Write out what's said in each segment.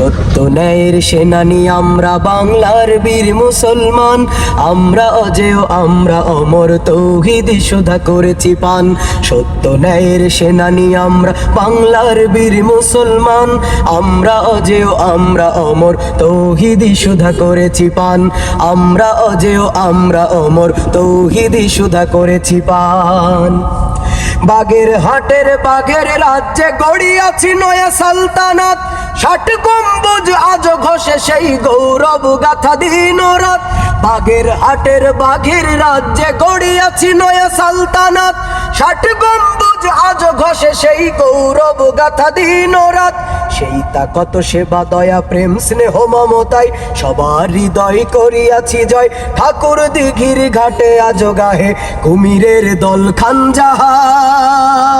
সত্য ন্যায়ের সেনানি, আমরা বাংলার বীর মুসলমান। আমরা অজেয়, আমরা অমর, তৌহিদ সুধা করেছি পান। সত্য ন্যায়ের সেনানি, আমরা বাংলার বীর মুসলমান। আমরা অজেয়, আমরা অমর, তৌহিদ সুধা করেছি পান। আমরা অজেয়, আমরা অমর, তৌহিদ সুধা করেছি পান। বাগের হাটের বাঘের রাজ্যে গড়িয়াছি নয়া সালতানাত। ষাট গম্বুজ আজ ঘষে সেই গৌরব গাথা দিন রাত বাঘের হাটের বাঘের রাজ্যে গড়িয়াছি নয়া সালতানাত। ষাট গম্বুজ আজ ঘষে সেই গৌরব গাথা দিন রাত সেই তা কত সেবা, দয়া, প্রেম, স্নেহ, মমতাই সবার হৃদয় করিয়াছি জয়। ঠাকুর দিঘির ঘাটে আজ গাহে কুমিরের দল খানজাহান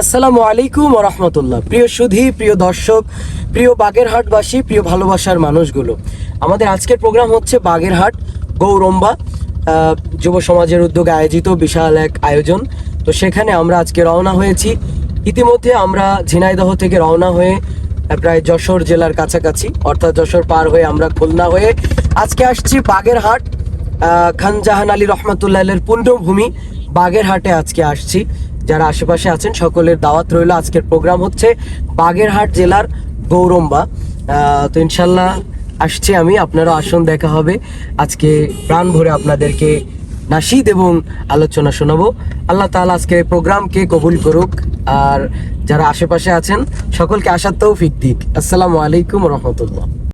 আসসালামু আলাইকুম রহমতুল্লাহ। প্রিয় সুধী, প্রিয় দর্শক, প্রিয় বাগেরহাটবাসী, প্রিয় ভালোবাসার মানুষগুলো, আমাদের আজকের প্রোগ্রাম হচ্ছে বাগেরহাট গৌরম্বা যুব সমাজের উদ্যোগে আয়োজিত বিশাল এক আয়োজন। তো সেখানে আমরা আজকে রওনা হয়েছি। ইতিমধ্যে আমরা ঝিনাইদহ থেকে রওনা হয়ে প্রায় যশোর জেলার কাছাকাছি, অর্থাৎ যশোর পার হয়ে আমরা খুলনা হয়ে আজকে আসছি বাগেরহাট খান জাহান আলী রহমতুল্লাহের পুণ্যভূমি। বাগেরহাটে আজকে আসছি। যারা আশেপাশে আছেন, সকলের দাওয়াত রইল। আজকের প্রোগ্রাম হচ্ছে বাগেরহাট জেলার গৌরম্বা। তো ইনশাল্লাহ আসছি আমি আপনারা আসুন দেখা হবে। আজকে প্রাণ ভরে আপনাদেরকে নাশিদ এবং আলোচনা শোনাবো। আল্লাহ তাআলা আজকে প্রোগ্রামকে কবুল করুক। আর যারা আশেপাশে আছেন, সকলকে আসার তৌফিক দিক। আসসালামু আলাইকুম রহমতুল্লাহ।